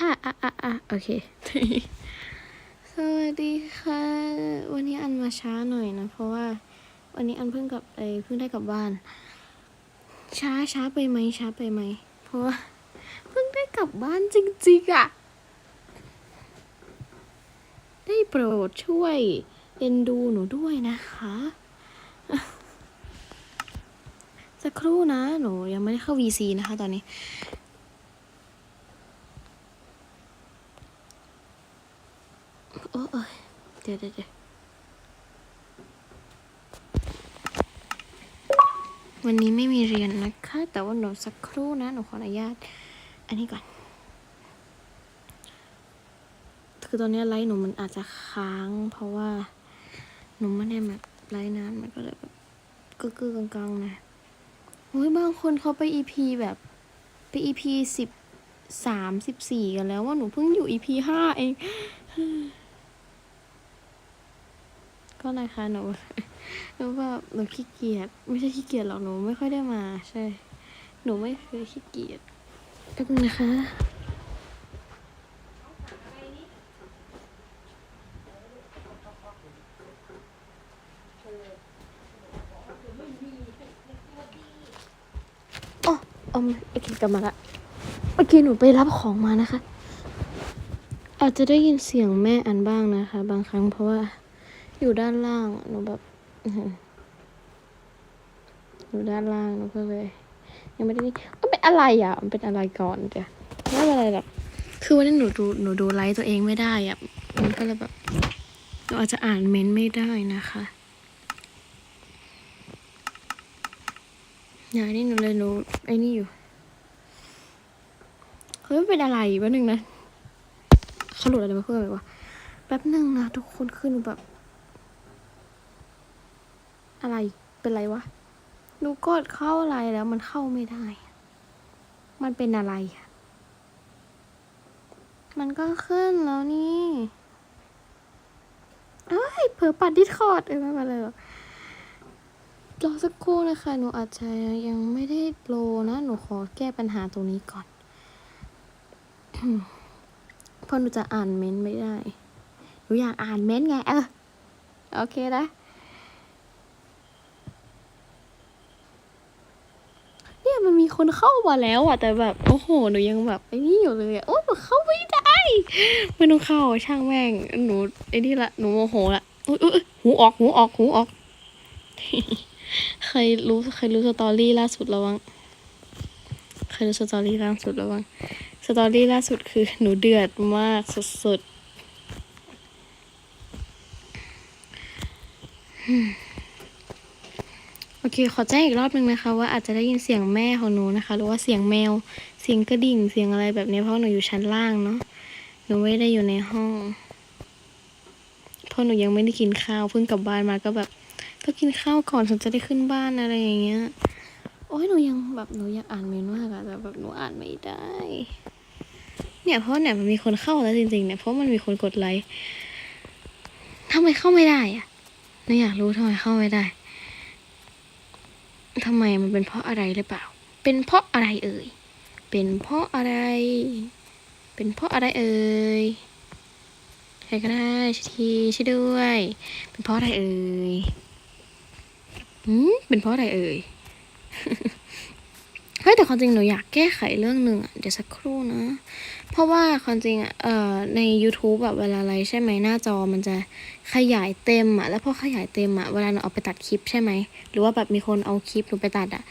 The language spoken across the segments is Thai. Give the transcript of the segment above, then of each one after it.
อะอะอะอะโอเค สวัสดีค่ะ วันนี้อันมาช้าหน่อยนะ เพราะว่า วันนี้อันเพิ่งกลับไอเพิ่งได้กลับบ้าน ช้าช้าไปไหมช้าไปไหม เพราะว่าเพิ่งได้กลับบ้านจริงๆอะ ได้โปรดช่วยเอ็นดูหนูด้วยนะคะ สักครู่นะ หนูยังไม่ได้เข้า VC นะคะตอนนี้ อ้ยเดี๋ยวเดี๋ยววันนี้ไม่มีเรียนนะคะ แต่ว่าหนูสักครู่นะ หนูขออนุญาต อันนี้ก่อน คือตอนนี้ไลฟ์หนูมันอาจจะค้าง เพราะว่าหนูไม่ได้แบบไลฟ์นาน มันก็เลยแบบกึกๆกลางๆนะโอ้ยบางคนเขาไป EP แบบไป EP สิบสามสิบสี่กันแล้วว่าหนูเพิ่งอยู่ EP ห้าเอง ก็นะคะหนูหนูแบบหนูขี้เกียจไม่ใช่ขี้เกียจหรอกหนูไม่ค่อยได้มา ใช่ หนูไม่เคยขี้เกียจแป๊บนึงนะคะอ๋ออมโอเคกลับมาละเมื่อกี้หนูไปรับของมานะคะ อาจจะได้ยินเสียงแม่อันบ้างนะคะ บางครั้งเพราะว่า อยู่ด้านล่างหนูแบบอยู่ด้านล่างหนูก็เลย ยังไม่ได้นี่มันเป็นอะไรอะ มันเป็นอะไรก่อนเดี๋ยวไม่เป็นอะไรหรอกคือวันนี้หนูดูหนูดูไลฟ์ตัวเองไม่ได้อะมันก็เลยแบบหนูอาจจะอ่านเมนต์ไม่ได้นะคะอย่างนี้หนูเลยหนูไอ้นี่อยู่เฮ้ยเป็นอะไรแป๊บนึงนะเขาหลุดอะไรมาเพื่อนไหมวะแป๊บนึงนะทุกคนคือหนูแบบ อะไรเป็นไรวะหนูกดเข้าอะไรแล้วมันเข้าไม่ได้ มันเป็นอะไร มันก็ขึ้นแล้วนี่เอ้ยเผลอปัดดิสคอร์ดเอ้ยไม่เป็นไรหรอกรอสักครู่นะคะ หนูอาจจะยังไม่ได้โลนะ หนูขอแก้ปัญหาตรงนี้ก่อนเพราะหนูจะอ่านเม้นไม่ได้ หนูอยากอ่านเม้นไง เออ โอเคนะ เนี่ย มีคนเข้ามาแล้วอะ แต่แบบโอ้โหหนูยังแบบไอ้นี่อยู่เลยอะโอ้หนูเข้าไม่ได้ไม่ต้องเข้าช่างแม่งหนูไอ้นี่ละหนูโมโหละอุ๊ยอุ๊ยหูออกหูออกหูออกเคยรู้เคยรู้สตอรี่ล่าสุดแล้วบ้างเคยรู้สตอรี่ล่าสุดแล้วบ้างสตอรี่ล่าสุดคือหนูเดือดมากสุดๆ อเค ขอแจ้งอีกรอบนึงนะคะ ว่าอาจจะได้ยินเสียงแม่ของหนูนะคะ หรือว่าเสียงแมว เสียงกระดิ่ง เสียงอะไรแบบนี้เพราะหนูอยู่ชั้นล่างเนาะ หนูไม่ได้อยู่ในห้อง เพราะหนูยังไม่ได้กินข้าว เพิ่งกลับบ้านมาก็แบบต้องกินข้าวก่อนถึงจะได้ขึ้นบ้านอะไรอย่างเงี้ย โอ้ยหนูยังแบบหนูอยากอ่านเมนมากอะแต่แบบหนูอ่านไม่ได้ เนี่ยเพราะเนี่ยมันมีคนเข้าแล้วจริงๆเนี่ยเพราะมันมีคนกดไลค์ทำไมเข้าไม่ได้อะหนูอยากรู้ทำไมเข้าไม่ได้ ทำไมมันเป็นเพราะอะไรหรือเปล่า เป็นเพราะอะไรเอ่ย เป็นเพราะอะไร เป็นเพราะอะไรเอ่ยใครก็ได้ชี้ทีช่วยด้วย เป็นเพราะอะไรเอ่ย อืมเป็นเพราะอะไรเอ่ย ฮ้ยแต่ความจริงหนูอยากแก้ไขเรื่องหนึ่งอะเดี๋ยวสักครู่นะ เพราะว่าความจริงอะเอ่อใน YouTube แบบเวลาไลฟ์ใช่ไหมหน้าจอมันจะขยายเต็มอะแล้วพอขยายเต็มอะเวลาหนูเอาไปตัดคลิปใช่ไหมหรือว่าแบบมีคนเอาคลิปหนูไปตัดอะ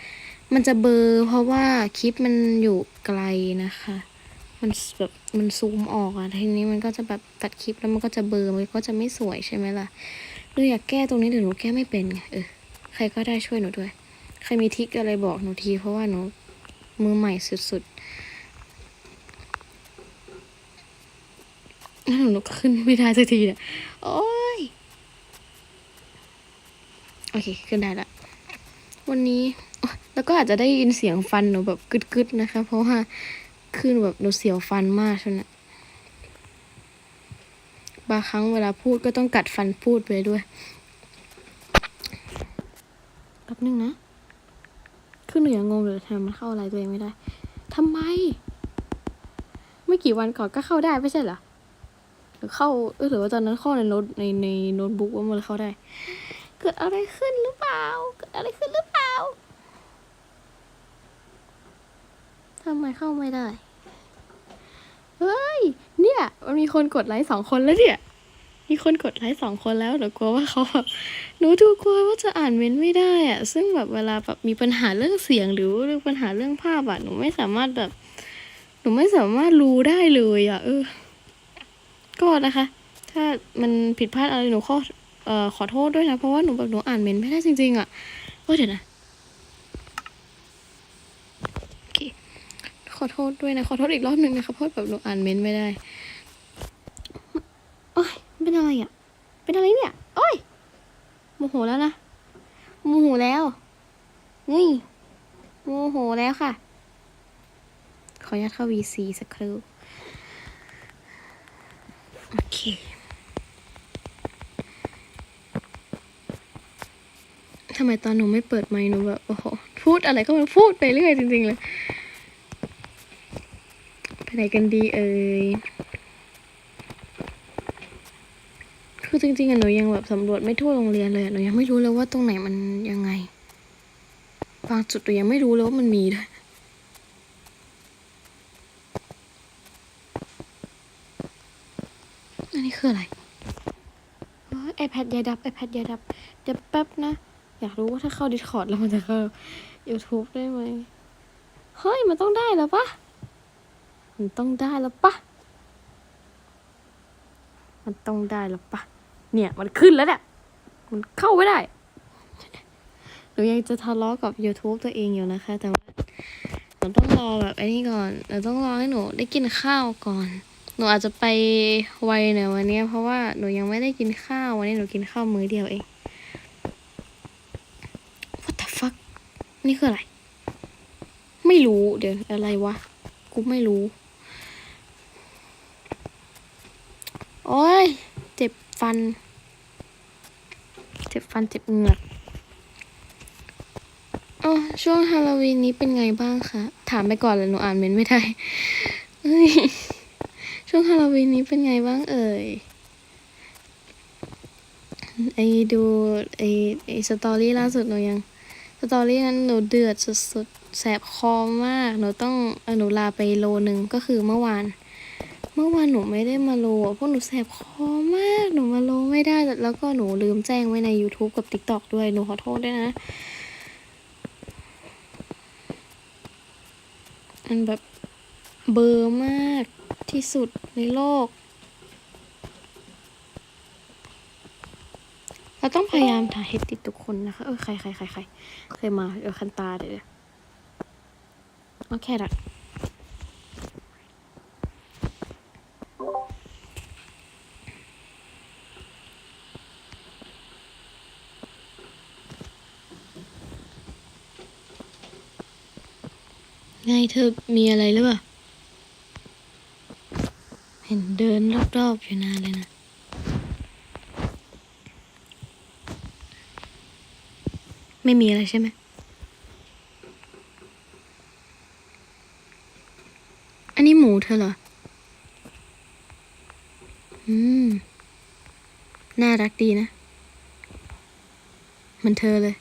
มันจะเบอร์เพราะว่าคลิปมันอยู่ไกลนะคะ มันแบบมันซูมออกอะทีนี้มันก็จะแบบตัดคลิปแล้วมันก็จะเบอร์มันก็จะไม่สวยใช่ไหมล่ะหนูอยากแก้ตรงนี้แต่หนูแก้ไม่เป็นไงเออใครก็ได้ช่วยหนูด้วย ใครมีทิกอะไรบอกหนูทีเพราะว่าหนู มือใหม่สุดๆแล้วหนูก็ขึ้นไม่ได้สักทีเนี่ยโอ้ย โอเค ขึ้นได้ละวันนี้ แล้วก็อาจจะได้ยินเสียงฟันหนูแบบกึดๆนะคะ เพราะว่าคือหนูแบบหนูเสียวฟันมากช่วงนี้บางครั้งเวลาพูดก็ต้องกัดฟันพูดไปด้วยแป๊บนึงนะ คือหนูยังงงเลยทำไมมันเข้าอะไรตัวเองไม่ได้ทำไม ไม่กี่วันก่อนก็เข้าได้ไม่ใช่เหรอหรือเข้าเออหรือว่าตอนนั้นเข้าในโน้ตในในโน้ตบุ๊กว่ามันเข้าได้ เกิดอะไรขึ้นหรือเปล่า เกิดอะไรขึ้นหรือเปล่าทำไมเข้าไม่ได้ เฮ้ย เนี่ย มันมีคนกดไลค์สองคนแล้วเนี่ย มีคนกดไลค์สองคนแล้วหนูกลัวว่าเขาแบบหนูดูกลัวว่าจะอ่านเม้นต์ไม่ได้อะซึ่งแบบเวลาแบบมีปัญหาเรื่องเสียงหรือเรื่องปัญหาเรื่องภาพอะหนูไม่สามารถแบบ หนูไม่สามารถรู้ได้เลยอะเออ ก็นะคะ ถ้ามันผิดพลาดอะไรหนูขอเอ่อขอโทษด้วยนะเพราะว่าหนูแบบหนูอ่านเมนต์ไม่ได้จริงๆอะเออเดี๋ยวนะโอเคขอโทษด้วยนะขอโทษอีกรอบหนึ่งนะคะเพราะแบบหนูอ่านเมนต์ไม่ได้โอ้ย เป็นอะไรอะ เป็นอะไรเนี่ย โอ้ย โมโหแล้วนะ โมโหแล้วนี่โมโหแล้วค่ะ ขออนุญาตเข้า VC สักครู่ โอเค ทำไมตอนหนูไม่เปิดไมค์หนูแบบ โอ้โห พูดอะไรก็มาพูดไปเรื่อยจริงๆเลย ไปไหนกันดีเอ่ย คือจริงๆอะหนูยังแบบสำรวจไม่ทั่วโรงเรียนเลยหนูยังไม่รู้เลยว่าตรงไหนมันยังไงบางจุดหนูยังไม่รู้เลยว่ามันมีด้วยอันนี้คืออะไรไอแพดยาดับไอแพดยาดับเดี๋ยวแป๊บนะ อยากรู้ว่าถ้าเข้า Discord แล้วมันจะเข้า YouTube ได้ไหมเฮ้ย มันต้องได้แล้วปะมันต้องได้แล้วปะมันต้องได้แล้วปะ เนี่ย มันขึ้นแล้วเนี่ยมันเข้าไม่ได้หนูยังจะทะเลาะกับ YouTube ตัวเองอยู่นะคะ แต่ว่าหนูต้องรอแบบไอ้นี่ก่อนหนูต้องรอให้หนูได้กินข้าวก่อน หนูอาจจะไปไวหน่อยวันนี้เพราะว่าหนูยังไม่ได้กินข้าววันนี้หนูกินข้าวมื้อเดียวเอง What the fuck นี่คืออะไร ไม่รู้เดี๋ยวอะไรวะ กูไม่รู้ โอ้ย เจ็บ ฟัน เจ็บฟันเจ็บเหงือกอ๋อช่วงฮาโลวีนนี้เป็นไงบ้างคะ ถามไปก่อนเลยหนูอ่านเมนต์ไม่ได้เฮ้ยช่วงฮาโลวีนนี้เป็นไงบ้างเอ่ยไอดูไอไอสตอรี่ล่าสุดหนูยัง สตอรี่นั้นหนูเดือดสุดๆแสบคอมาก หนูต้องหนูลาไปโลหนึ่งก็คือเมื่อวาน เมื่อวานหนูไม่ได้มาโลเพราะหนูแสบคอม กหนูมาโลไม่ได้แล้วก็หนูลืมแจ้งไว้ใน YouTube กับ TikTok ด้วย หนูขอโทษด้วยนะ อันแบบเบอร์มากที่สุดในโลก เราต้องพยายามถ่ายให้ติดทุกคนนะคะ เออ ใครใครใครใครเคยมา เออ คันตาเดี๋ยวโอเคละ ไงเธอมีอะไรหรือเปล่า เห็นเดินรอบๆอยู่นานเลยนะไม่มีอะไรใช่ไหมอันนี้หมูเธอเหรอ อืม น่ารักดีนะ เหมันเธอเลย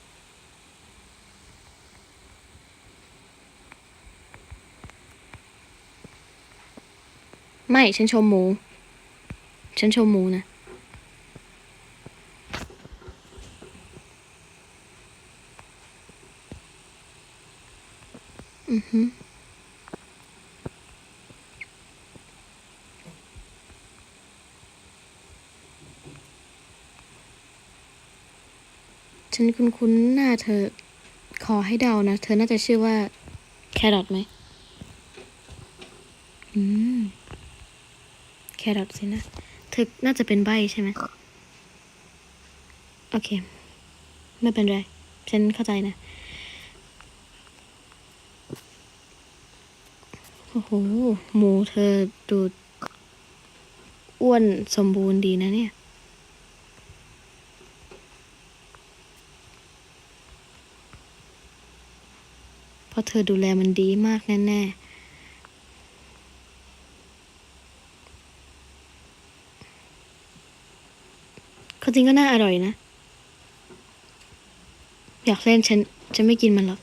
ไม่ ฉันชมหมู ฉันชมหมูนะ อือฮึฉันคุ้นๆหน้าเธอ ขอให้เดานะ เธอน่าจะชื่อว่า แครอทไหม อืม แครอทสินะเธอน่าจะเป็นใบใช่ไหมโอเค ไม่เป็นไร ฉันเข้าใจนะ โอ้โห หมูเธอดูอ้วนสมบูรณ์ดีนะเนี่ย เพราะเธอดูแลมันดีมากแน่ ความ จริงก็น่าอร่อยนะ อยากเล่นฉันฉันไม่กินมันหรอก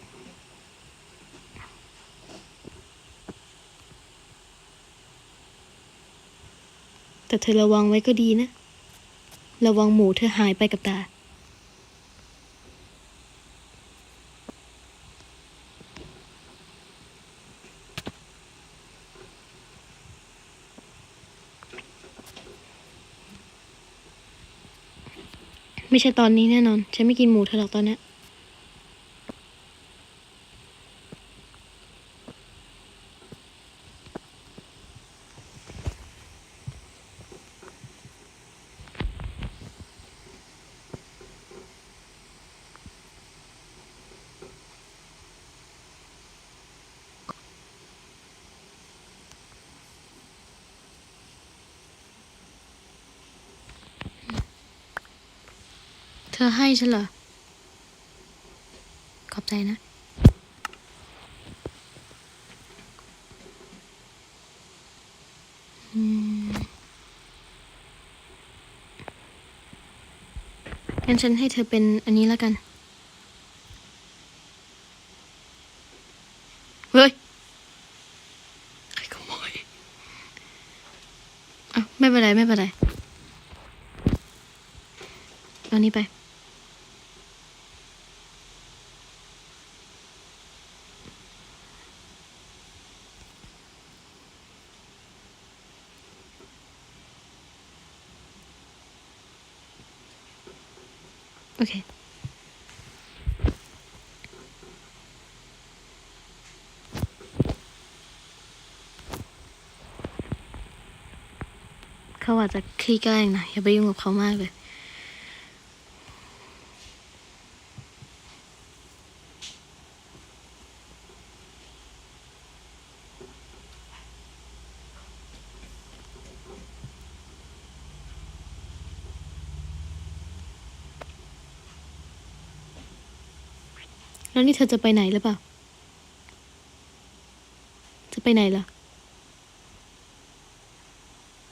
แต่เธอระวังไว้ก็ดีนะ ระวังหมูเธอหายไปกับตา ไม่ใช่ตอนนี้แน่นอน ฉันไม่กินหมูเธอหรอกตอนนี้ ธอให้ฉันเหรอ ขอบใจนะอืมงั้นฉันให้เธอเป็นอันนี้แล้วกัน เฮ้ยใครขโมยอะไม่เป็นไร ไม่เป็นไร เอานี้ไป โอเค เขาอาจจะขี้แกล้งนะอย่าไปยุ่งกับเขามากเลย แล้วนี่เธอจะไปไหนหรือเปล่า จะไปไหนล่ะ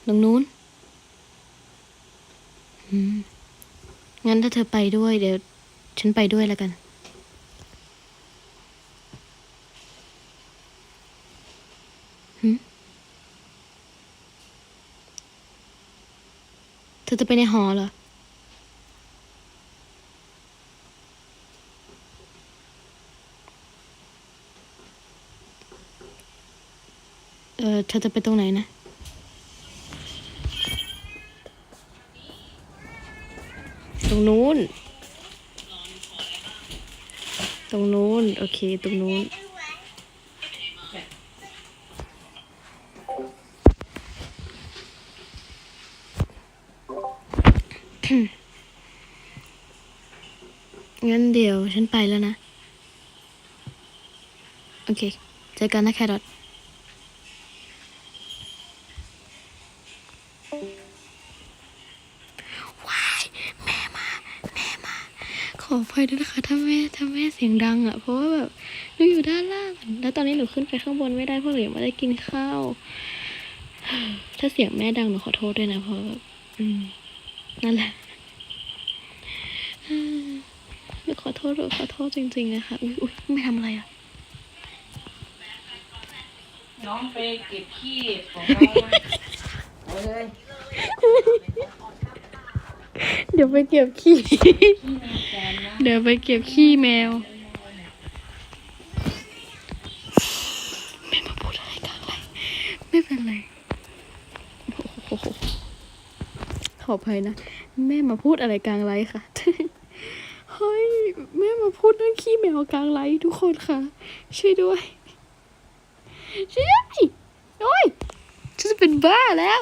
ตรงนู้นอืมงั้นถ้าเธอไปด้วย เดี๋ยว ฉันไปด้วยแล้วกันเธอจะไปในหอเหรอ เธอจะไปตรงไหนนะ ตรงนู้น ตรงนู้น โอเค ตรงนู้น งั้นเดี๋ยวฉันไปแล้วนะ โอเค เจอกันนะแครอท ภัยด้วยนะคะถ้าแม่ถ้าแม่เสียงดังอะ่ะ เพราะว่าแบบหนูอยู่ด้านล่าง แล้วตอนนี้หนูขึ้นไปข้างบนไม่ได้เพราะหนูยังไม่ได้กินข้าว ถ้าเสียงแม่ดังหนูขอโทษด้วยนะเพราะแบบอืมนั่นแหละอืมหนูขอโทษหนูขอโทษจริง ๆ นะคะอุ้ยอุ้ยไม่ทำอะไรอะน้องไปเก็บขี้ของเขามาเอาเลย เดี๋ยวไปเก็บขี้ขี้ในแกนนะ เดี๋ยวไปเก็บขี้แมวไม่มาพูดอะไรกันเลยไม่เป็นไรขออภัยนะ แม่มาพูดอะไรกลางไลฟ์ค่ะ เฮ้ย แม่มาพูดเรื่องขี้แมวกลางไลฟ์ทุกคนค่ะ ช่วยด้วย ช่วยด้วยโอ้ยฉันจะเป็นบ้าแล้ว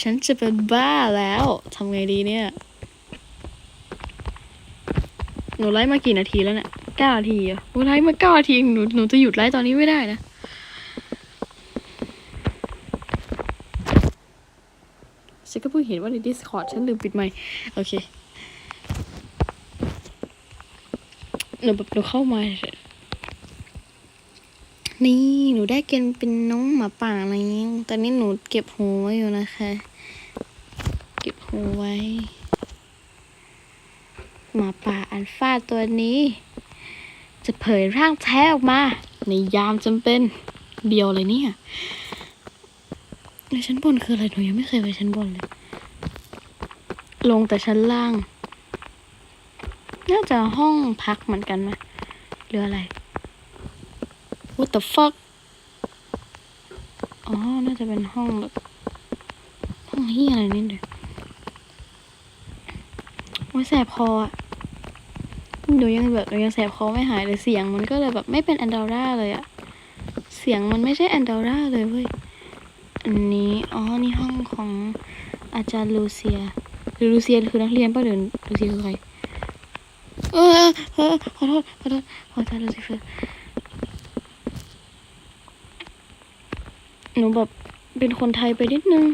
ฉันจะเป็นบ้าแล้วทำไงดีเนี่ย นูไลฟ์มากี่นาทีแล้วเนี่ยเก้านาทีหรอะหนูไลฟ์มาเก้านาทีหนูหนูจะหยุดไลฟ์ตอนนี้ไม่ได้นะฉันก็เพิ่งเห็นว่าใน Discord ฉันลืมปิดไมค์โอเคหนูแบบหนูเข้ามานี่หนูได้เกณฑ์เป็นน้องหมาป่าอะไรอย่างงี้ตอนนี้หนูเก็บหูไว้อยู่นะคะ เก็บหูไว้ หมาป่าอันฟาตัวนี้ จะเผยร่างแท้ออกมา ในยามจำเป็นเดียวเลยเนี่ยในชั้นบนคืออะไรหนูยังไม่เคยไปชั้นบนเลย ลงแต่ชั้นล่าง น่าจะห้องพักเหมือนกันไหมหรืออะไร What the fuck อ๋อ น่าจะเป็นห้องแบบห้องเฮียอะไรนี่เดี๋ยวโอ้ยแสบคออะ หนูยังแบบหนูยังแสบคอไม่หายเลยเสียงมันก็เลยแบบไม่เป็นแอนดอร่าเลยอะเสียงมันไม่ใช่แอนดอร่าเลยเว้ยอันนี้อ๋อนี่ห้องของอาจารย์ลูเซียหรือลูเซียคือนักเรียนป่ะหรือลูเซียคือใครเออเออขอโทษขอโทษขอโทษลูซิเฟอร์หนูแบบเป็นคนไทยไปนิดนึง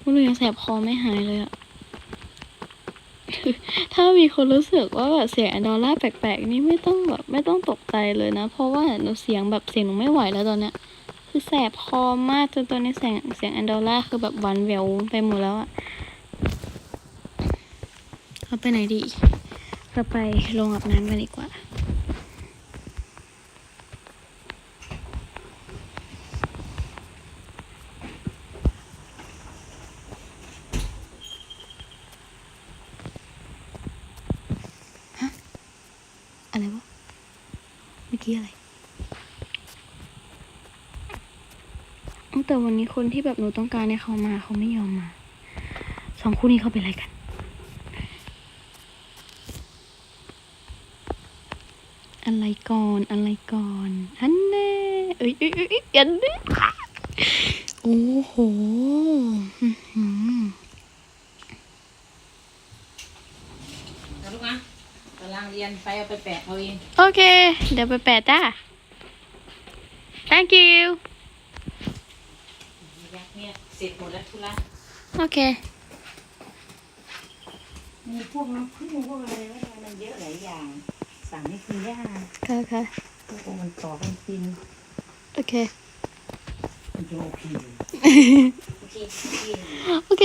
หนูยังแสบคอไม่หายเลยอะ ถ้ามีคนรู้สึกว่าแบบเสียงแอนดอร่าแปลกๆ นี่ไม่ต้องแบบไม่ต้องตกใจเลยนะ เพราะว่าหนูเสียงแบบเสียงหนูไม่ไหวแล้วตอนเนี้ย คือแสบคอมากจนตอนนี้เสียงเสียงแอนดอร่าคือแบบหวันแววไปหมดแล้วอะเราไปไหนดี เราไปลงอาบน้ำกันดีกว่า อะไรวะ เมื่อกี้อะไรตั้งแต่วันนี้ คนที่แบบหนูต้องการให้เขามาเขาไม่ยอมมา สองคู่นี้เขาเป็นอะไรกัน อะไรก่อนอะไรก่อนอันแน่เอ้ยเอ้ยเอ้ยเอ้ยอันแน่โอ้โหอื้อหือเอาลูกนะกำลังเรียนไปเอาไปแปะเอาเอง โอเค เดี๋ยวไปแปะจ้า thank you ยักษ์เนี่ยเสร็จหมดแล้วทุระโอเค มีพวกน้ำผึ้งพวกอะไรไว้มันเยอะหลายอย่าง สั่งให้คุณย่าค่ะค่ะพวกมันต่อกันกินโอเคมันจะโอเคขี้ขี้โอเค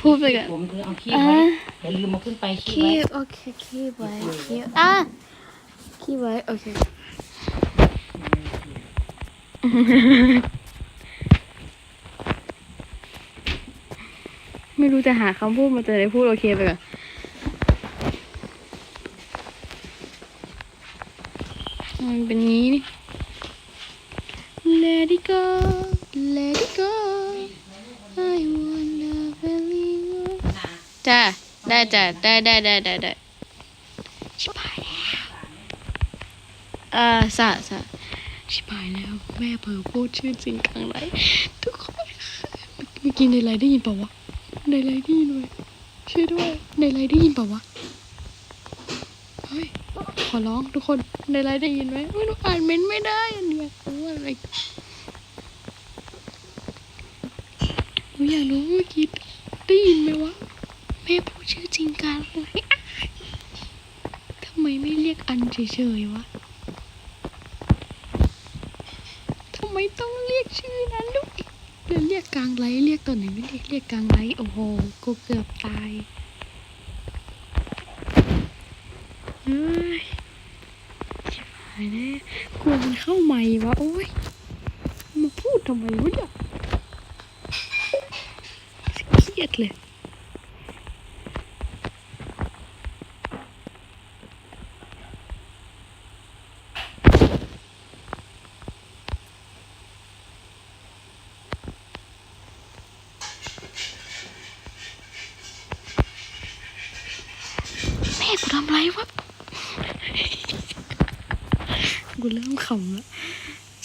พูดไปก่อนผมคือเอาขี้อ่าไว้อย่าลืมมาขึ้นไปขี้คีไว้บโอเคคีบไว้คีบอะคีบไว้โอเค ไม่รู้จะหาคำพูดมาจะได้พูดโอเคไปก่อนมันเป็นงี้นี่ Let it go Let it go I wanna believe you จ้าได้จ้ะได้ได้ได้ได้ได้ชิบหายแล้วอ่าสะสะชิบหายแล้ว แม่เผลอพูดชื่อจริงกลางไลฟ์ทุกคนเมื่อกี้ในไลฟ์ได้ยินเปล่าวะ ในไลฟ์ได้ยินไหมช่วยด้วยในไลฟ์ได้ยินเปล่าวะเฮ้ยขอร้องทุกคนในไลฟ์ได้ยินไหมไม่รู้องอ่านเม้นต์ไม่ได้อันเนี้ยรู้อะไรหนูอยากรู้เมื่อกี้ได้ยินไหมวะแม่พูดชื่อจริงกันเลยทำไมไม่เรียกอันเฉยๆวะทำไมต้องเรียกชื่อนั้นด้วย เรียกเรียกกลางไรเรียกตอนไหนไม่เรียกเรียกกลางไรโอ้โหกูเกือบตายเฮ้ยชิบหายแน่กลัวมันเข้าใหม่วะโอ้ยมาพูดทำไมวะเนี่ยเครียดเลย แม่กูทำไรวะ กูเริ่มขำแล้ว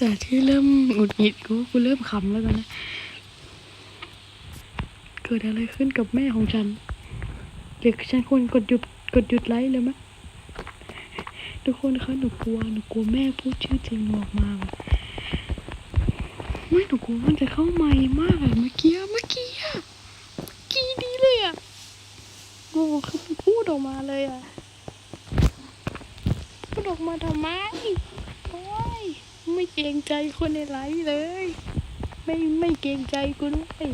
จากที่เริ่มหงุดหงิดกูกูเริ่มขำแล้วตอนนะเกิดอะไรขึ้นกับแม่ของฉันเดี๋ยวฉันควรกดหยุดกดหยุดไลฟ์เลยไหมทุกคนคะหนูกลัวหนูกลัวแม่พูดชื่อจริงออกมาไม่หนูกลัวมันจะเข้าใหม่มากอะเมื่อกี้เมื่อกี้เมื่อกี้ดีเลยอะโอ้คือพูดออกมาเลยอะพูดออกมาทำไม ไม่เกรงใจคนในไลฟ์เลย ไม่ไม่เกรงใจกูด้วย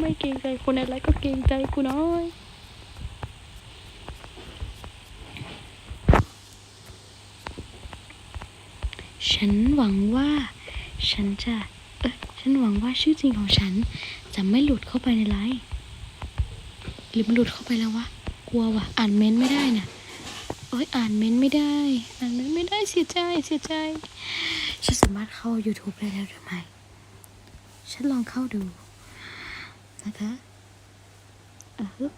ไม่เกรงใจคนในไลฟ์ก็เกรงใจกูน้อยฉันหวังว่า ฉันจะ เออฉันหวังว่าชื่อจริงของฉัน จะไม่หลุดเข้าไปในไลฟ์หรือมันหลุดเข้าไปแล้ววะกลัวว่ะอ่านเม้นต์ไม่ได้น่ะโอ้ยอ่านเม้นต์ไม่ได้อ่าน ได้เสียใจเสียใจ ฉันสามารถเข้า YouTube ได้แล้วหรือไม่ ฉันลองเข้าดู นะคะอะฮึบ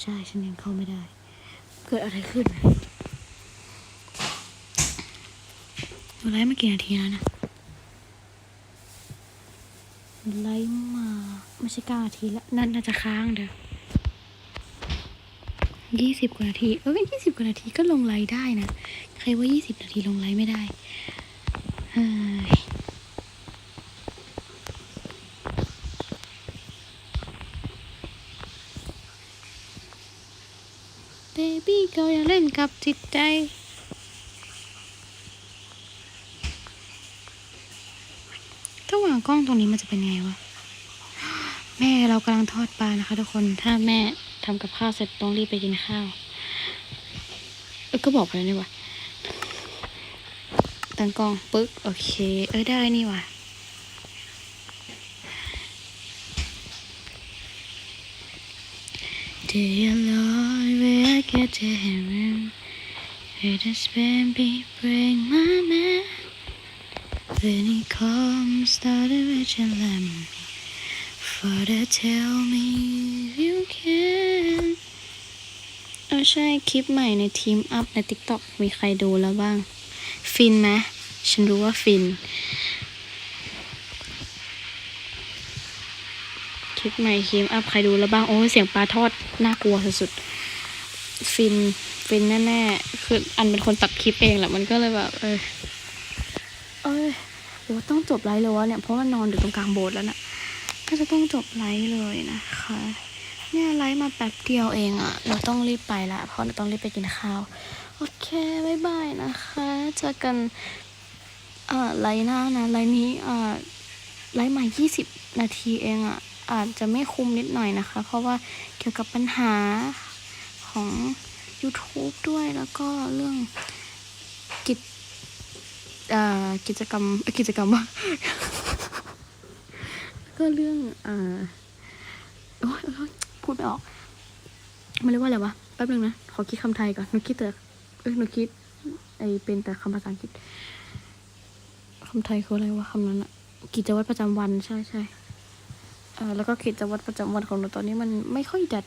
ใช่ฉันยังเข้าไม่ได้ เกิดอะไรขึ้นนะหนูไลฟ์มากี่นาทีแล้วนะไลฟ์มาไม่ใช่เก้านาทีแล้วนั่นน่าจะค้างเด้อ ยี่สิบกว่านาที เอ้ยยี่สิบกว่านาทีก็ลงไลฟ์ได้นะ ใครว่ายี่สิบนาทีลงไลฟ์ไม่ได้เบบี้ก็อย่าเล่นกับจิตใจถ้าวางกล้องตรงนี้มันจะเป็นไงวะ แม่เรากำลังทอดปลานะคะทุกคน ถ้าแม่ ทำกับข้าวเสร็จต้องรีบไปกินข้าว เออก็บอกไปแล้วนี่ว่าตั้งกล้องปึ๊ก โอเค เออได้นี่ว่ะเดี๋ยวรอเวลาแค่เห็น It has been be bring my man Then he comes started reaching lemon For to tell me ใช่คลิปใหม่ในทีมอัพใน TikTok มีใครดูแล้วบ้าง ฟินไหมฉันรู้ว่าฟิน คลิปใหม่คลิปอัพใครดูแล้วบ้าง โอ้เสียงปลาทอด น่ากลัวสุดๆฟิน ฟินแน่ๆ คืออันเป็นคนตัดคลิปเองแหละมันก็เลยแบบ เออเอ้ยโอ้ต้องจบไลฟ์เลยวะเนี่ย เพราะว่านอนอยู่ตรงกลางโบสถ์แล้วนะก็จะต้องจบไลฟ์เลยนะคะ เนี่ยไลฟ์มาแป๊บเดียวเองอะเราต้องรีบไปละ เพราะเราต้องรีบไปกินข้าว โอเคบ๊ายบายนะคะ เจอกันเอ่อไลฟ์หน้านะ ไลฟ์นี้เอ่อไลฟ์มา 20 นาทีเองอะอาจจะไม่คุ้มนิดหน่อยนะคะ เพราะว่าเกี่ยวกับปัญหาของ YouTube ด้วย แล้วก็เรื่องกิจเอ่อกิจกรรม กิจกรรมว่าก็เรื่องเอ่อโอ๊ยโอ๊ย พูดไม่ออก มันเรียกว่าอะไรวะ แป๊บนึงนะ ขอคิดคำไทยก่อน หนูคิดแต่เอ้ยหนูคิด ไอเป็นแต่คำภาษาอังกฤษคำไทยคืออะไรวะคำนั้นอะกิจวัตรประจำวันใช่ใช่เออแล้วก็กิจวัตรประจำวันของหนูตอนนี้มันไม่ค่อยจะ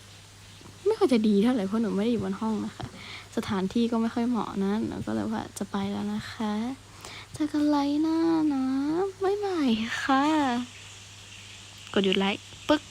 ไม่ค่อยจะดีเท่าไหร่เพราะหนูไม่ได้อยู่บนห้องนะคะ สถานที่ก็ไม่ค่อยเหมาะนะหนูก็เลยว่าจะไปแล้วนะคะเจอกันไลน์หน้านะบ๊ายบายค่ะ กดหยุดไลค์ปึ๊ก